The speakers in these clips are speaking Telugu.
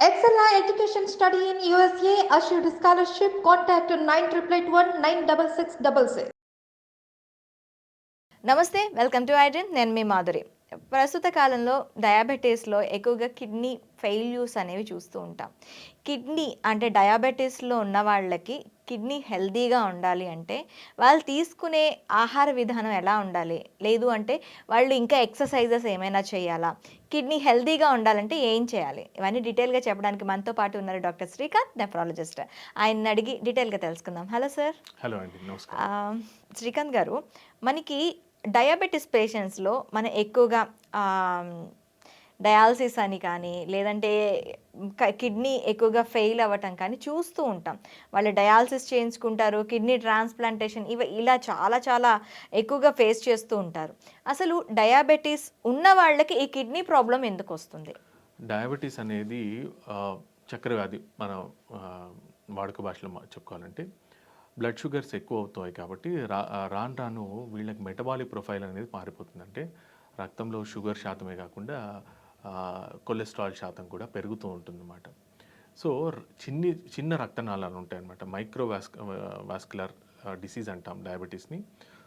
Excella Education Study in USA assured scholarship. Contact 9881 96666. నమస్తే వెల్కమ్ టు ఐడ్రీమ్ నేను మీ మాధురి ప్రస్తుత కాలంలో డయాబెటీస్లో ఎక్కువగా కిడ్నీ ఫెయిల్యూస్ అనేవి చూస్తూ ఉంటాం కిడ్నీ అంటే డయాబెటీస్లో ఉన్న వాళ్ళకి కిడ్నీ హెల్తీగా ఉండాలి అంటే వాళ్ళు తీసుకునే ఆహార విధానం ఎలా ఉండాలి? లేదు అంటే వాళ్ళు ఇంకా ఎక్సర్సైజెస్ ఏమైనా చేయాలా? కిడ్నీ హెల్తీగా ఉండాలంటే ఏం చేయాలి? ఇవన్నీ డీటెయిల్గా చెప్పడానికి మనతో పాటు ఉన్నారు డాక్టర్ శ్రీకాంత్ నెఫ్రాలజిస్ట్. ఆయన అడిగి డీటెయిల్గా తెలుసుకుందాం. Hello sir. హలో అండి శ్రీకాంత్ గారు మనకి డయాబెటీస్ పేషెంట్స్లో మన ఎక్కువగా డయాలసిస్ అని కానీ లేదంటే కిడ్నీ ఎక్కువగా ఫెయిల్ అవ్వటం కానీ చూస్తూ ఉంటాం. వాళ్ళు డయాలసిస్ చేయించుకుంటారు కిడ్నీ ట్రాన్స్ప్లాంటేషన్ ఇవి ఇలా చాలా చాలా ఎక్కువగా ఫేస్ చేస్తూ ఉంటారు. అసలు డయాబెటీస్ ఉన్న వాళ్ళకి ఈ కిడ్నీ ప్రాబ్లం ఎందుకు వస్తుంది? డయాబెటీస్ అనేది చక్కెర వ్యాధి మన వాడుక భాషలో మా- చెప్పుకోవాలంటే బ్లడ్ షుగర్స్ ఎక్కువ అవుతాయి కాబట్టి రా రాను రాను వీళ్ళకి మెటబాలిక్ ప్రొఫైల్ అనేది మారిపోతుంది అంటే రక్తంలో షుగర్ శాతమే కాకుండా కొలెస్ట్రాల్ శాతం కూడా పెరుగుతూ ఉంటుందన్నమాట. సో చిన్ని చిన్న రక్తనాళాలు ఉంటాయన్నమాట. మైక్రో వాస్క్ వాస్కులర్ డిసీజ్ అంటాం డయాబెటీస్ని.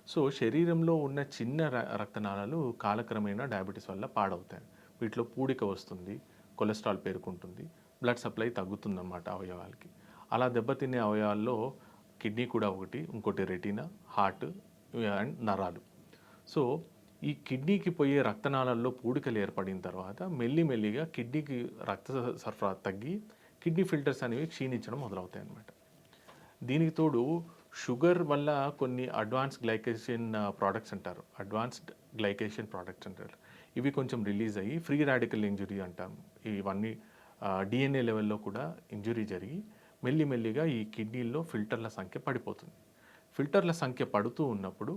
సో శరీరంలో ఉన్న చిన్న ర- రక్తనాళాలు కాలక్రమేణా డయాబెటీస్ వల్ల పాడవుతాయి. వీటిలో పూడిక వస్తుంది కొలెస్ట్రాల్ పేరుకుంటుంది బ్లడ్ సప్లై తగ్గుతుందన్నమాట అవయవాలకి. అలా దెబ్బతినే అవయవాల్లో కిడ్నీ కూడా ఒకటి ఇంకోటి రెటీనా హార్ట్ అండ్ నరాలు. సో ఈ కిడ్నీకి పోయే రక్తనాళాల్లో పూడికలు ఏర్పడిన తర్వాత మెల్లిమెల్లిగా కిడ్నీకి రక్త సరఫరా తగ్గి కిడ్నీ ఫిల్టర్స్ అనేవి క్షీణించడం మొదలవుతాయి అన్నమాట. దీనికి తోడు షుగర్ వల్ల కొన్ని అడ్వాన్స్ గ్లైకేషన్ ప్రోడక్ట్స్ అంటారు. అడ్వాన్స్డ్ గ్లైకేషన్ ప్రోడక్ట్స్ అంటారు. ఇవి కొంచెం రిలీజ్ అయ్యి ఫ్రీ రాడికల్ ఇంజురీ అంటాం. ఇవన్నీ డిఎన్ఏ లెవెల్లో కూడా ఇంజురీ జరిగి మెల్లిమెల్లిగా ఈ కిడ్నీల్లో ఫిల్టర్ల సంఖ్య పడిపోతుంది. ఫిల్టర్ల సంఖ్య పడుతూ ఉన్నప్పుడు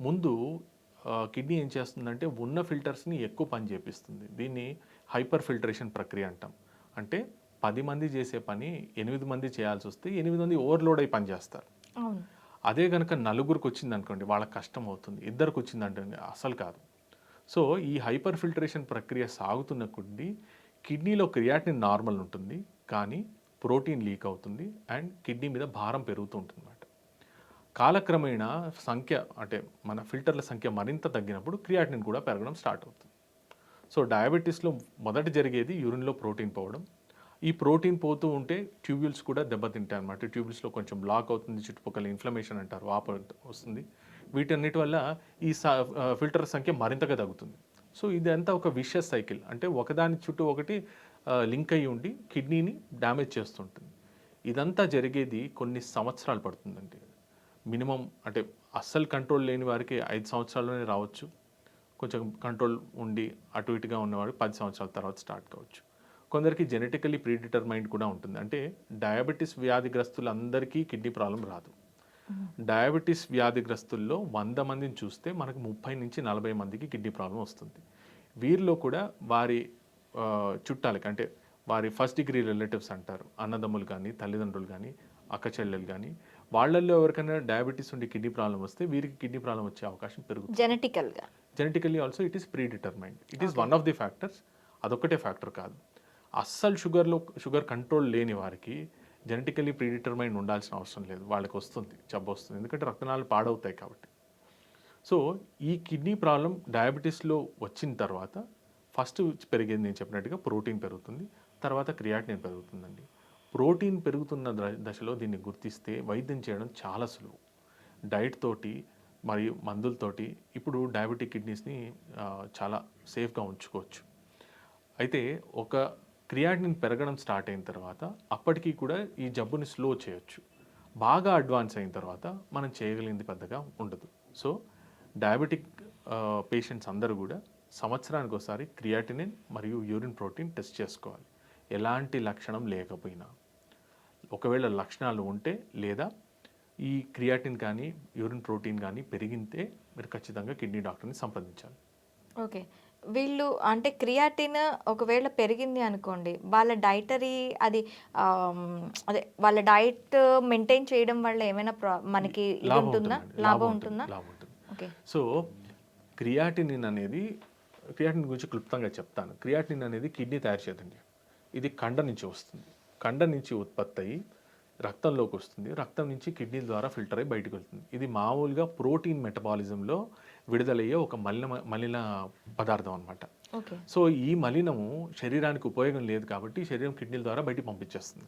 ముందు కిడ్నీ ఏం చేస్తుందంటే ఉన్న ఫిల్టర్స్ని ఎక్కువ పని చేపిస్తుంది. దీన్ని హైపర్ ఫిల్టరేషన్ ప్రక్రియ అంటాం. అంటే పది మంది చేసే పని ఎనిమిది మంది చేయాల్సి వస్తే ఎనిమిది మంది ఓవర్లోడ్ అయి పని చేస్తారు. అదే కనుక నలుగురికి వచ్చింది అనుకోండి వాళ్ళకి కష్టం అవుతుంది. ఇద్దరికి వచ్చిందంటే అసలు కాదు. సో ఈ హైపర్ ఫిల్టరేషన్ ప్రక్రియ సాగుతున్న కొద్దీ కిడ్నీలో క్రియాటిన్ నార్మల్ ఉంటుంది. కానీ ప్రోటీన్ లీక్ అవుతుంది. అండ్ కిడ్నీ మీద భారం పెరుగుతూ ఉంటుంది కాలక్రమేణా సంఖ్య అంటే మన ఫిల్టర్ల సంఖ్య మరింత తగ్గినప్పుడు క్రియాటిన్ కూడా పెరగడం స్టార్ట్ అవుతుంది. సో డయాబెటీస్లో మొదట జరిగేది యూరిన్లో ప్రోటీన్ పోవడం. ఈ ప్రోటీన్ పోతూ ఉంటే ట్యూబ్యూల్స్ కూడా దెబ్బతింటాయి అనమాట ట్యూబ్యూల్స్లో కొంచెం బ్లాక్ అవుతుంది చుట్టుపక్కల ఇన్ఫ్లమేషన్ అంటారు వాప వస్తుంది. వీటన్నిటి వల్ల ఈ ఫిల్టర్ సంఖ్య మరింతగా తగ్గుతుంది. సో ఇదంతా ఒక విషయస్ సైకిల్. అంటే ఒకదాని చుట్టూ ఒకటి లింక్ అయి ఉండి కిడ్నీని డ్యామేజ్ చేస్తుంటుంది. ఇదంతా జరిగేది కొన్ని సంవత్సరాలు పడుతుందండి. మినిమం అంటే అస్సలు కంట్రోల్ లేని వారికి ఐదు సంవత్సరాల్లోనే రావచ్చు. కొంచెం కంట్రోల్ ఉండి అటు ఇటుగా ఉన్నవాడు పది సంవత్సరాల తర్వాత స్టార్ట్ కావచ్చు. కొందరికి జెనెటికలీ ప్రీడిటర్మైండ్ కూడా ఉంటుంది. అంటే డయాబెటీస్ వ్యాధిగ్రస్తులందరికీ కిడ్నీ ప్రాబ్లం రాదు. డయాబెటీస్ వ్యాధిగ్రస్తుల్లో వంద మందిని చూస్తే మనకు ముప్పై నుంచి నలభై మందికి కిడ్నీ ప్రాబ్లం వస్తుంది. వీరిలో కూడా వారి చుట్టాలకి అంటే వారి ఫస్ట్ డిగ్రీ రిలేటివ్స్ అంటారు. అన్నదమ్ములు కానీ తల్లిదండ్రులు కానీ అక్క చెల్లెలు కానీ వాళ్ళల్లో ఎవరికైనా డయాబెటీస్ ఉండి కిడ్నీ ప్రాబ్లం వస్తే వీరికి కిడ్నీ ప్రాబ్లం వచ్చే అవకాశం పెరుగుతుంది. జెనెటికల్గా genetically also it is predetermined it is one of the factors అదొక్కటే ఫ్యాక్టర్ కాదు. అస్సలు షుగర్లో షుగర్ కంట్రోల్ లేని వారికి జెనెటికలీ ప్రీ డిటర్మైండ్ ఉండాల్సిన అవసరం లేదు. వాళ్ళకి వస్తుంది జబ్బు వస్తుంది. ఎందుకంటే రక్తనాళాలు పాడవుతాయి కాబట్టి. సో ఈ కిడ్నీ ప్రాబ్లం డయాబెటీస్లో వచ్చిన తర్వాత ఫస్ట్ పెరిగేది నేను చెప్పినట్టుగా ప్రోటీన్ పెరుగుతుంది. తర్వాత క్రియాటినిన్ పెరుగుతుందండి. ప్రోటీన్ పెరుగుతున్న ద- దశలో దీన్ని గుర్తిస్తే వైద్యం చేయడం చాలా సులువు. డైట్ తోటి మరియు మందులతోటి ఇప్పుడు డయాబెటిక్ కిడ్నీస్ని చాలా సేఫ్గా ఉంచుకోవచ్చు. అయితే ఒక క్రియాటిన్ పెరగడం స్టార్ట్ అయిన తర్వాత అప్పటికీ కూడా ఈ జబ్బుని స్లో చేయొచ్చు. బాగా అడ్వాన్స్ అయిన తర్వాత మనం చేయగలిగింది పెద్దగా ఉండదు. సో డయాబెటిక్ పేషెంట్స్ అందరూ కూడా సంవత్సరానికి ఒకసారి క్రియాటినిన్ మరియు యూరిన్ ప్రోటీన్ టెస్ట్ చేసుకోవాలి. ఎలాంటి లక్షణం లేకపోయినా. ఒకవేళ లక్షణాలు ఉంటే లేదా ఈ క్రియాటిన్ కానీ యూరిన్ ప్రోటీన్ కానీ పెరిగితే మీరు ఖచ్చితంగా కిడ్నీ డాక్టర్ని సంప్రదించాలి. ఓకే. వీళ్ళు అంటే క్రియాటిన్ ఒకవేళ పెరిగింది అనుకోండి వాళ్ళ డైటరీ అది అదే వాళ్ళ డైట్ మెయింటైన్ చేయడం వల్ల ఏమైనా ప్రా- మనకి ఉంటుందా. లాభం ఉంటుంది, ఉంటుందా లాభం ఉంటుంది. ఓకే. సో క్రియాటినిన్ అనేది క్రియాటిన్ గురించి క్లుప్తంగా చెప్తాను. క్రియాటినిన్ అనేది కిడ్నీ తయారు చేయదండి ఇది కండ నుంచి వస్తుంది. కండ నుంచి ఉత్పత్తి అయ్యి రక్తంలోకి వస్తుంది. రక్తం నుంచి కిడ్నీల ద్వారా ఫిల్టర్ అయ్యి బయటకు వెళ్తుంది. ఇది మామూలుగా ప్రోటీన్ మెటబాలిజంలో విడుదలయ్యే ఒక మలిన మలిన పదార్థం అనమాట సో ఈ మలినము శరీరానికి ఉపయోగం లేదు కాబట్టి శరీరం కిడ్నీల ద్వారా బయటికి పంపించేస్తుంది.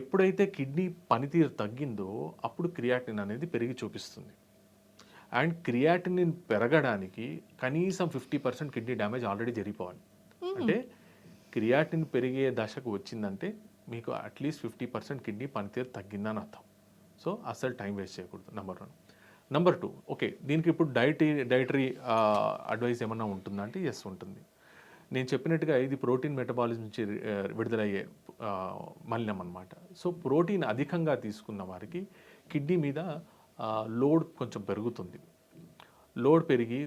ఎప్పుడైతే కిడ్నీ పనితీరు తగ్గిందో అప్పుడు క్రియాటిన్ అనేది పెరిగి చూపిస్తుంది. అండ్ క్రియాటినిన్ పెరగడానికి కనీసం fifty percent kidney damage already జరిగిపోవాలి. అంటే క్రియాటిన్ పెరిగే దశకు వచ్చిందంటే మీకు అట్లీస్ట్ ఫిఫ్టీ పర్సెంట్ కిడ్నీ పనితీరు తగ్గిందని అర్థం. సో అస్సలు టైం వేస్ట్ చేయకూడదు number one number two okay దీనికి ఇప్పుడు డైటీ డైటరీ అడ్వైస్ ఏమన్నా ఉంటుందా అంటే ఎస్ ఉంటుంది. నేను చెప్పినట్టుగా ఇది ప్రోటీన్ మెటబాలిజం నుంచి విడుదలయ్యే మలినం అనమాట సో ప్రోటీన్ అధికంగా తీసుకున్న వారికి కిడ్నీ మీద లోడ్ కొంచెం పెరుగుతుంది. లోడ్ పెరిగి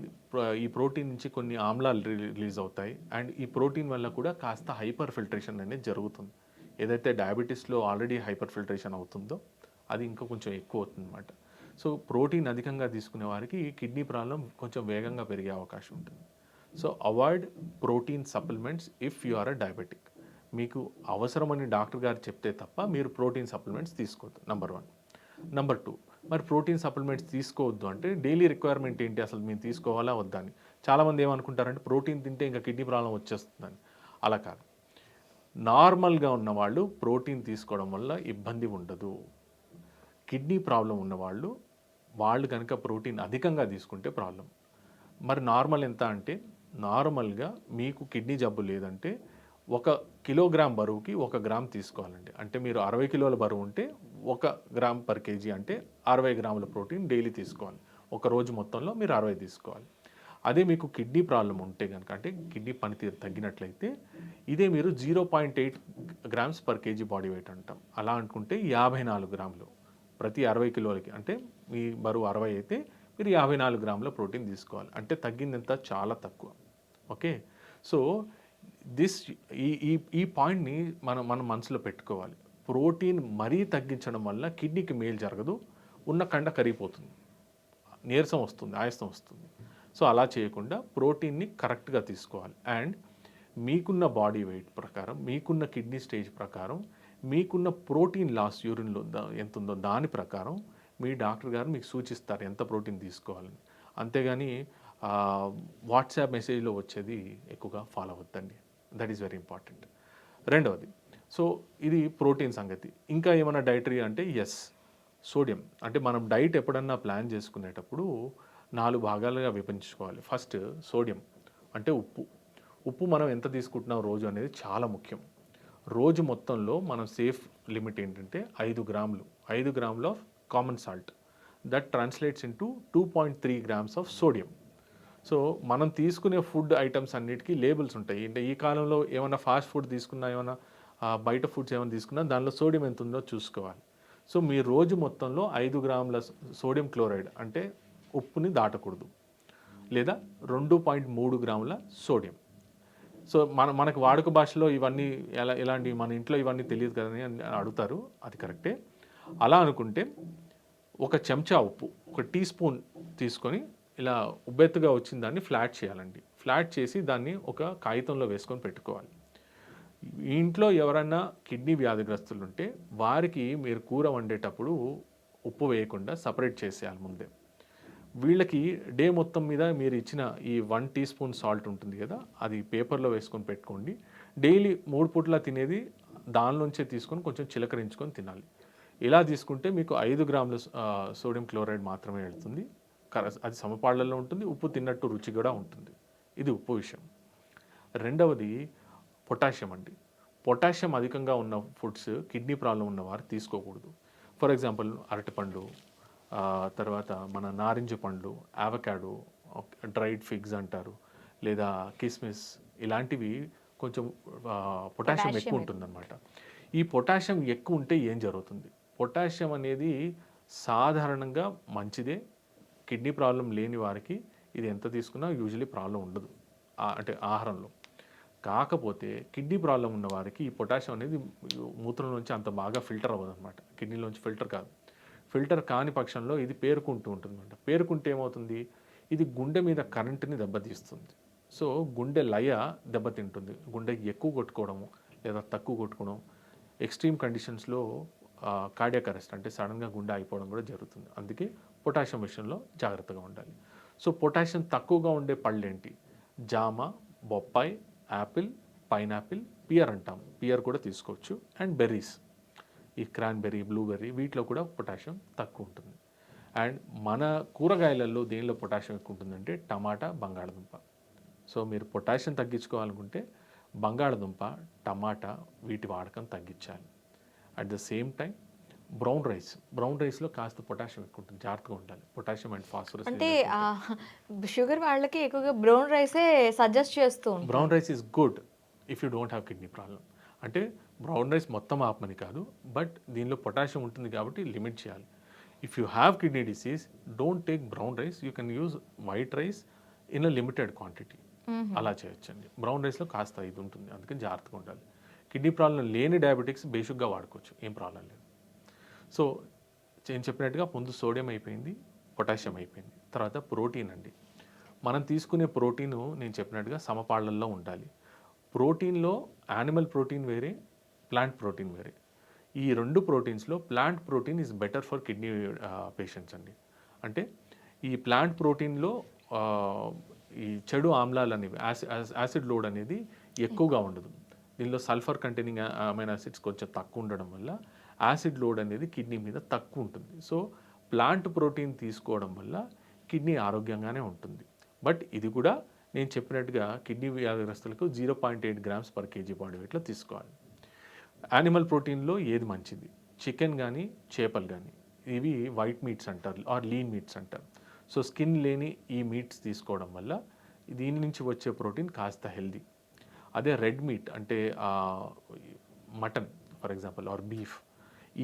ఈ ప్రోటీన్ నుంచి కొన్ని ఆమ్లాలు రిలీజ్ అవుతాయి. అండ్ ఈ ప్రోటీన్ వల్ల కూడా కాస్త హైపర్ ఫిల్టరేషన్ అనేది జరుగుతుంది. ఏదైతే డయాబెటీస్లో ఆల్రెడీ హైపర్ ఫిల్టరేషన్ అవుతుందో అది ఇంకా కొంచెం ఎక్కువ అవుతుంది అనమాట సో ప్రోటీన్ అధికంగా తీసుకునే వారికి కిడ్నీ ప్రాబ్లం కొంచెం వేగంగా పెరిగే అవకాశం ఉంటుంది. So avoid protein supplements if you are a diabetic. మీకు అవసరమని డాక్టర్ గారు చెప్తే తప్ప మీరు ప్రోటీన్ సప్లిమెంట్స్ తీసుకోవద్దు నెంబర్ వన్. నెంబర్ టూ మరి ప్రోటీన్ సప్లిమెంట్స్ తీసుకోవద్దు అంటే డైలీ రిక్వైర్మెంట్ ఏంటి అసలు మేము తీసుకోవాలా వద్దని చాలామంది ఏమనుకుంటారంటే ప్రోటీన్ తింటే ఇంకా కిడ్నీ ప్రాబ్లం వచ్చేస్తుందని. అలా కాదు. నార్మల్గా ఉన్నవాళ్ళు ప్రోటీన్ తీసుకోవడం వల్ల ఇబ్బంది ఉండదు. కిడ్నీ ప్రాబ్లం ఉన్నవాళ్ళు వాళ్ళు కనుక ప్రోటీన్ అధికంగా తీసుకుంటే ప్రాబ్లం మరి నార్మల్ ఎంత అంటే నార్మల్గా మీకు కిడ్నీ జబ్బు లేదంటే ఒక కిలోగ్రామ్ బరువుకి ఒక గ్రామ్ తీసుకోవాలండి. అంటే మీరు అరవై కిలోల బరువు ఉంటే ఒక గ్రామ్ పర్ కేజీ అంటే అరవై గ్రాముల ప్రోటీన్ డైలీ తీసుకోవాలి. ఒక రోజు మొత్తంలో మీరు అరవై తీసుకోవాలి. అదే మీకు కిడ్నీ ప్రాబ్లం ఉంటే కనుక అంటే కిడ్నీ పనితీరు తగ్గినట్లయితే ఇదే మీరు zero point eight grams per KG body weight అంటాం. అలా అనుకుంటే యాభై నాలుగు గ్రాములు ప్రతి అరవై కిలోలకి అంటే మీ బరువు అరవై అయితే మీరు యాభై నాలుగు గ్రాముల ప్రోటీన్ తీసుకోవాలి. అంటే తగ్గిందంత చాలా తక్కువ. ఓకే? సో దిస్ ఈ ఈ ఈ పాయింట్ని మనం మనం మనసులో పెట్టుకోవాలి. ప్రోటీన్ మరీ తగ్గించడం వల్ల కిడ్నీకి మేలు జరగదు. ఉన్న కండ కరిగిపోతుంది. నీరసం వస్తుంది ఆయాసం వస్తుంది. సో అలా చేయకుండా ప్రోటీన్ని కరెక్ట్గా తీసుకోవాలి. అండ్ మీకున్న బాడీ వెయిట్ ప్రకారం మీకున్న కిడ్నీ స్టేజ్ ప్రకారం మీకున్న ప్రోటీన్ లాస్ యూరిన్లో ఎంత ఉందో దాని ప్రకారం మీ డాక్టర్ గారు మీకు సూచిస్తారు ఎంత ప్రోటీన్ తీసుకోవాలని. అంతేగాని వాట్సాప్ మెసేజ్లో వచ్చేది ఎక్కువగా follow అవ్వద్దండి. That is very important. రెండవది సో ఇది ప్రోటీన్ సంగతి. ఇంకా ఏమైనా డైటరీ అంటే ఎస్ సోడియం. అంటే మనం డైట్ ఎప్పుడన్నా ప్లాన్ చేసుకునేటప్పుడు నాలుగు భాగాలుగా విభజించుకోవాలి. ఫస్ట్ సోడియం అంటే ఉప్పు. ఉప్పు మనం ఎంత తీసుకుంటున్నాం రోజు అనేది చాలా ముఖ్యం. రోజు మొత్తంలో మనం సేఫ్ లిమిట్ ఏంటంటే ఐదు గ్రాములు ఐదు గ్రాములు of common salt. That translates into two point three grams of sodium so మనం తీసుకునే ఫుడ్ ఐటమ్స్ అన్నిటికీ లేబుల్స్ ఉంటాయి. అంటే ఈ కాలంలో ఏమైనా ఫాస్ట్ ఫుడ్ తీసుకున్నా ఏమైనా బయట ఫుడ్స్ ఏమైనా తీసుకున్నా దానిలో సోడియం ఎంత ఉందో చూసుకోవాలి. సో మీ రోజు మొత్తంలో ఐదు గ్రాముల సోడియం క్లోరైడ్ అంటే ఉప్పుని దాటకూడదు. లేదా రెండు పాయింట్ మూడు గ్రాముల సోడియం. సో మన మనకు వాడుక భాషలో ఇవన్నీ ఎలా ఎలాంటి మన ఇంట్లో ఇవన్నీ తెలియదు కదని అని అడుగుతారు. అది కరెక్టే. అలా అనుకుంటే ఒక చెంచా ఉప్పు ఒక టీ స్పూన్ తీసుకొని ఇలా ఉబ్బెత్తుగా వచ్చిన దాన్ని ఫ్లాట్ చేయాలండి. ఫ్లాట్ చేసి దాన్ని ఒక కాగితంలో వేసుకొని పెట్టుకోవాలి. ఇంట్లో ఎవరైనా కిడ్నీ వ్యాధిగ్రస్తులు ఉంటే వారికి మీరు కూర వండేటప్పుడు ఉప్పు వేయకుండా సపరేట్ చేసేయాలి ముందే. వీళ్ళకి డే మొత్తం మీద మీరు ఇచ్చిన ఈ వన్ టీ స్పూన్ సాల్ట్ ఉంటుంది కదా అది పేపర్లో వేసుకొని పెట్టుకోండి. డైలీ మూడు పూట్ల తినేది దానిలోంచే తీసుకొని కొంచెం చిలకరించుకొని తినాలి. ఇలా తీసుకుంటే మీకు ఐదు గ్రాముల సోడియం క్లోరైడ్ మాత్రమే వెళ్తుంది. అది సమపాళ్ళలో ఉంటుంది ఉప్పు తిన్నట్టు రుచి కూడా ఉంటుంది. ఇది ఉప్పు విషయం. రెండవది పొటాషియం అండి. పొటాషియం అధికంగా ఉన్న ఫుడ్స్ కిడ్నీ ప్రాబ్లం ఉన్నవారు తీసుకోకూడదు. ఫర్ ఎగ్జాంపుల్ అరటిపండు తర్వాత మన నారింజ పండ్లు ఆవకాడో డ్రైడ్ ఫిగ్స్ అంటారు లేదా కిస్మిస్ ఇలాంటివి కొంచెం పొటాషియం ఎక్కువ ఉంటుందన్నమాట. ఈ పొటాషియం ఎక్కువ ఉంటే ఏం జరుగుతుంది? పొటాషియం అనేది సాధారణంగా మంచిదే కిడ్నీ ప్రాబ్లం లేని వారికి ఇది ఎంత తీసుకున్నా యూజువలీ ప్రాబ్లం ఉండదు అంటే ఆహారంలో. కాకపోతే కిడ్నీ ప్రాబ్లం ఉన్న వారికి ఈ పొటాషియం అనేది మూత్రంలోంచి అంత బాగా ఫిల్టర్ అవ్వదు అనమాట కిడ్నీలోంచి ఫిల్టర్ కాదు. ఫిల్టర్ కాని పక్షంలో ఇది పేరుకుంటూ ఉంటుంది అనమాట పేరుకుంటే ఏమవుతుంది? ఇది గుండె మీద కరెంటుని దెబ్బతీస్తుంది. సో గుండె లయ దెబ్బతింటుంది. గుండె ఎక్కువ కొట్టుకోవడము లేదా తక్కువ కొట్టుకోవడం ఎక్స్ట్రీమ్ కండిషన్స్లో కార్డియాక్ అరెస్ట్ అంటే సడన్గా గుండె అయిపోవడం కూడా జరుగుతుంది. అందుకే పొటాషియం విషయంలో జాగ్రత్తగా ఉండాలి. సో పొటాషియం తక్కువగా ఉండే పళ్ళు ఏంటి జామ బొప్పాయి యాపిల్ పైనాపిల్ పియర్ అంటాం. పియర్ కూడా తీసుకోవచ్చు. And berries. ఈ క్రాన్బెర్రీ బ్లూబెర్రీ వీటిలో కూడా పొటాషియం తక్కువ ఉంటుంది. అండ్ మన కూరగాయలలో దేనిలో పొటాషియం ఎక్కువ ఉంటుందంటే టమాటా బంగాళదుంప. సో మీరు పొటాషియం తగ్గించుకోవాలనుకుంటే బంగాళదుంప టమాటా వీటి వాడకం తగ్గించాలి. At the same time brown rice brown రైస్లో కాస్త పొటాషియం ఎక్కువ ఉంటుంది. జాగ్రత్తగా ఉండాలి. పొటాషియం అండ్ ఫాస్ఫరస్ అంటే షుగర్ వాళ్ళకి ఎక్కువగా బ్రౌన్ రైసే సజెస్ట్ చేస్తూ brown rice is good if you don't have kidney problem అంటే బ్రౌన్ రైస్ మొత్తం ఆపమని కాదు బట్ దీనిలో పొటాషియం ఉంటుంది కాబట్టి లిమిట్ చేయాలి. If you have kidney disease don't take brown rice you can use white rice in a limited quantity అలా చేయొచ్చండి. బ్రౌన్ రైస్లో కాస్త ఇది ఉంటుంది అందుకని జాగ్రత్తగా ఉండాలి. కిడ్నీ ప్రాబ్లం లేని డయాబెటిక్స్ బేసిక్గా వాడుకోవచ్చు ఏం ప్రాబ్లం లేదు. సో నేను చెప్పినట్టుగా ముందు సోడియం అయిపోయింది పొటాషియం అయిపోయింది. తర్వాత ప్రోటీన్ అండి. మనం తీసుకునే ప్రోటీన్ నేను చెప్పినట్టుగా సమపాళ్ళల్లో ఉండాలి. ప్రోటీన్లో యానిమల్ ప్రోటీన్ వేరే ప్లాంట్ ప్రోటీన్ వేరే. ఈ రెండు ప్రోటీన్స్లో plant protein is better for kidney patients అండి. అంటే ఈ ప్లాంట్ ప్రోటీన్లో ఈ చెడు ఆమ్లాలు అనేవి యాసిడ్ లోడ్ అనేది ఎక్కువగా ఉండదు. దీనిలో సల్ఫర్ కంటైనింగ్ అమైన్ యాసిడ్స్ కొంచెం తక్కువ ఉండడం వల్ల యాసిడ్ లోడ్ అనేది కిడ్నీ మీద తక్కువ ఉంటుంది. సో ప్లాంట్ ప్రోటీన్ తీసుకోవడం వల్ల కిడ్నీ ఆరోగ్యంగానే ఉంటుంది. బట్ ఇది కూడా నేను చెప్పినట్టుగా kidney వ్యాధిగ్రస్తులకు zero point eight grams per KG body వెయిట్లో తీసుకోవాలి. యానిమల్ ప్రోటీన్లో ఏది మంచిది? చికెన్ కానీ చేపలు కానీ ఇవి వైట్ మీట్స్ అంటారు ఆర్ లీన్ మీట్స్ అంటారు. సో స్కిన్ లేని ఈ మీట్స్ తీసుకోవడం వల్ల దీని నుంచి వచ్చే ప్రోటీన్ కాస్త హెల్దీ. అదే రెడ్ మీట్ అంటే mutton for example or beef.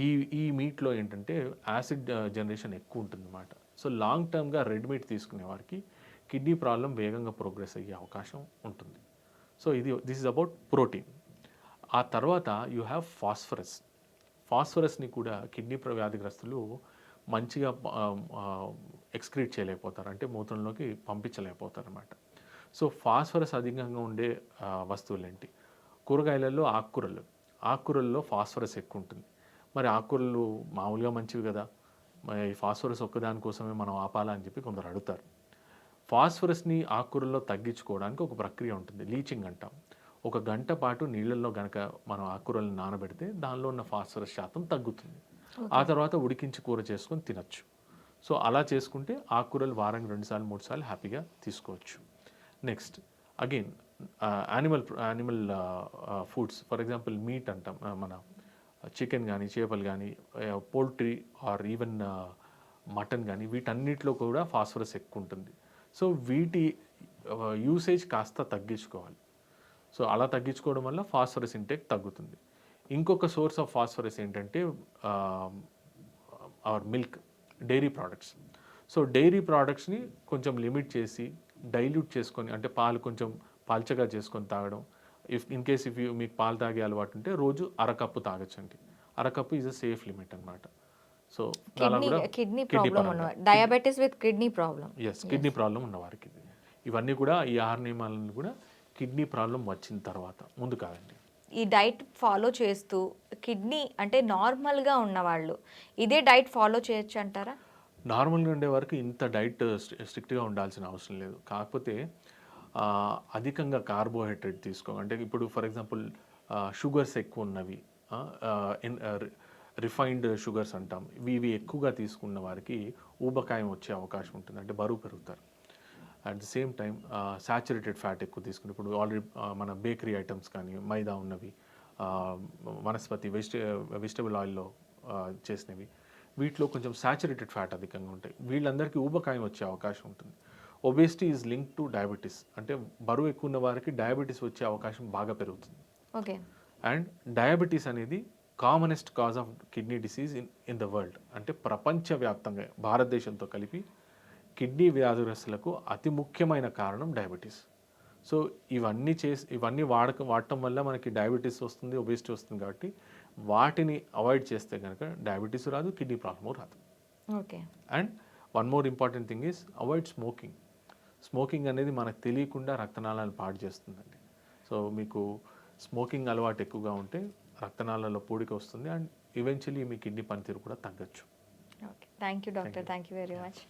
ఈ ఈ మీట్లో ఏంటంటే యాసిడ్ జనరేషన్ ఎక్కువ ఉంటుంది అన్నమాట సో లాంగ్ టర్మ్గా రెడ్ మీట్ తీసుకునే వారికి కిడ్నీ ప్రాబ్లం వేగంగా ప్రోగ్రెస్ అయ్యే అవకాశం ఉంటుంది. సో ఇది దిస్ ఇస్ అబౌట్ ప్రోటీన్ ఆ తర్వాత యూ హ్యావ్ ఫాస్ఫరస్ ఫాస్ఫరస్ని కూడా కిడ్నీ వ్యాధిగ్రస్తులు మంచిగా ఎక్స్క్రీట్ చేయలేకపోతారు. అంటే మూత్రంలోకి పంపించలేకపోతారు అనమాట సో ఫాస్ఫరస్ అధికంగా ఉండే వస్తువులు ఏంటి కూరగాయలలో ఆకుకూరలు. ఆకుకూరల్లో ఫాస్ఫరస్ ఎక్కువ ఉంటుంది మరి ఆకుకూరలు మామూలుగా మంచివి కదా? మరి ఈ ఫాస్ఫరస్ ఒక్కదానికోసమే మనం ఆపాలా అని చెప్పి కొందరు అడుగుతారు. ఫాస్ఫరస్ని ఆకుకూరల్లో తగ్గించుకోవడానికి ఒక ప్రక్రియ ఉంటుంది లీచింగ్ అంటాం. ఒక గంట పాటు నీళ్ళల్లో గనక మనం ఆకుకూరలను నానబెడితే దానిలో ఉన్న ఫాస్ఫరస్ శాతం తగ్గుతుంది. ఆ తర్వాత ఉడికించి కూర చేసుకొని తినచ్చు. సో అలా చేసుకుంటే ఆకుకూరలు వారానికి రెండుసార్లు మూడు సార్లు హ్యాపీగా తీసుకోవచ్చు. Next again animal animal foods for example meat అంటాం మన చికెన్ కానీ చేపలు కానీ పోల్ట్రీ ఆర్ ఈవెన్ మటన్ కానీ వీటన్నిటిలో కూడా ఫాస్ఫరస్ ఎక్కువ ఉంటుంది. సో వీటి యూసేజ్ కాస్త తగ్గించుకోవాలి. సో అలా తగ్గించుకోవడం వల్ల ఫాస్ఫరస్ ఇంటేక్ తగ్గుతుంది. ఇంకొక సోర్స్ ఆఫ్ ఫాస్ఫరస్ ఏంటంటే our milk dairy products so dairy ప్రోడక్ట్స్ని కొంచెం లిమిట్ చేసి డైల్యూట్ చేసుకొని అంటే పాలు కొంచెం పాల్చగా చేసుకొని తాగడం. If in case if you మీకు పాలు తాగే అలవాటు ఉంటే రోజు అరకప్పు తాగొచ్చండి. అరకప్పు ఈజ్ అ సేఫ్ లిమిట్ అనమాట సో అలా కిడ్నీ కూడా kidney kidney problem diabetes with kidney problems kidney problem ఉన్న వారికి ఇది. ఇవన్నీ కూడా ఈ ఆహార నియమాలను కూడా కిడ్నీ ప్రాబ్లం వచ్చిన తర్వాత ముందు కాదండి. ఈ డైట్ ఫాలో చేస్తూ కిడ్నీ అంటే నార్మల్గా ఉన్నవాళ్ళు ఇదే డైట్ ఫాలో చేయొచ్చు అంటారా? నార్మల్గా ఉండే వరకు ఇంత డైట్ స్ట్రిక్ట్గా ఉండాల్సిన అవసరం లేదు. కాకపోతే అధికంగా కార్బోహైడ్రేట్ తీసుకో అంటే ఇప్పుడు ఫర్ ఎగ్జాంపుల్ షుగర్స్ ఎక్కువ ఉన్నవి రిఫైన్డ్ షుగర్స్ అంటాం. ఇవి ఇవి ఎక్కువగా తీసుకున్న వారికి ఊబకాయం వచ్చే అవకాశం ఉంటుంది. అంటే బరువు పెరుగుతారు. At the same time saturated fat ఎక్కువ తీసుకుని ఇప్పుడు ఆల్రెడీ మన బేకరీ ఐటమ్స్ కానీ మైదా ఉన్నవి వనస్పతి వెజిట వెజిటబుల్ ఆయిల్లో చేసినవి వీటిలో కొంచెం సాచురేటెడ్ ఫ్యాట్ అధికంగా ఉంటాయి. వీళ్ళందరికీ ఊబకాయం వచ్చే అవకాశం ఉంటుంది. Obesity is link to diabetes అంటే బరువు ఎక్కువ ఉన్న వారికి డయాబెటీస్ వచ్చే అవకాశం బాగా పెరుగుతుంది. ఓకే అండ్ డయాబెటీస్ అనేది commonest cause of kidney disease in in the world అంటే ప్రపంచవ్యాప్తంగా భారతదేశంతో కలిపి కిడ్నీ వ్యాధిగ్రస్తులకు అతి ముఖ్యమైన కారణం డయాబెటీస్ సో ఇవన్నీ చేసి ఇవన్నీ వాడక వాడటం వల్ల మనకి డయాబెటీస్ వస్తుంది ఒబేసిటీ వస్తుంది కాబట్టి వాటిని అవాయిడ్ చేస్తే కనుక డయాబెటీస్ రాదు కిడ్నీ ప్రాబ్లము రాదు. Okay and one more important thing is avoid smoking smoking అనేది మనకు తెలియకుండా రక్తనాళాలను పాడు చేస్తుందండి. సో మీకు స్మోకింగ్ అలవాటు ఎక్కువగా ఉంటే రక్తనాళాల్లో పూడిక వస్తుంది అండ్ ఈవెన్చువలీ మీ కిడ్నీ పనితీరు కూడా తగ్గచ్చు. Okay thank you doctor thank you very much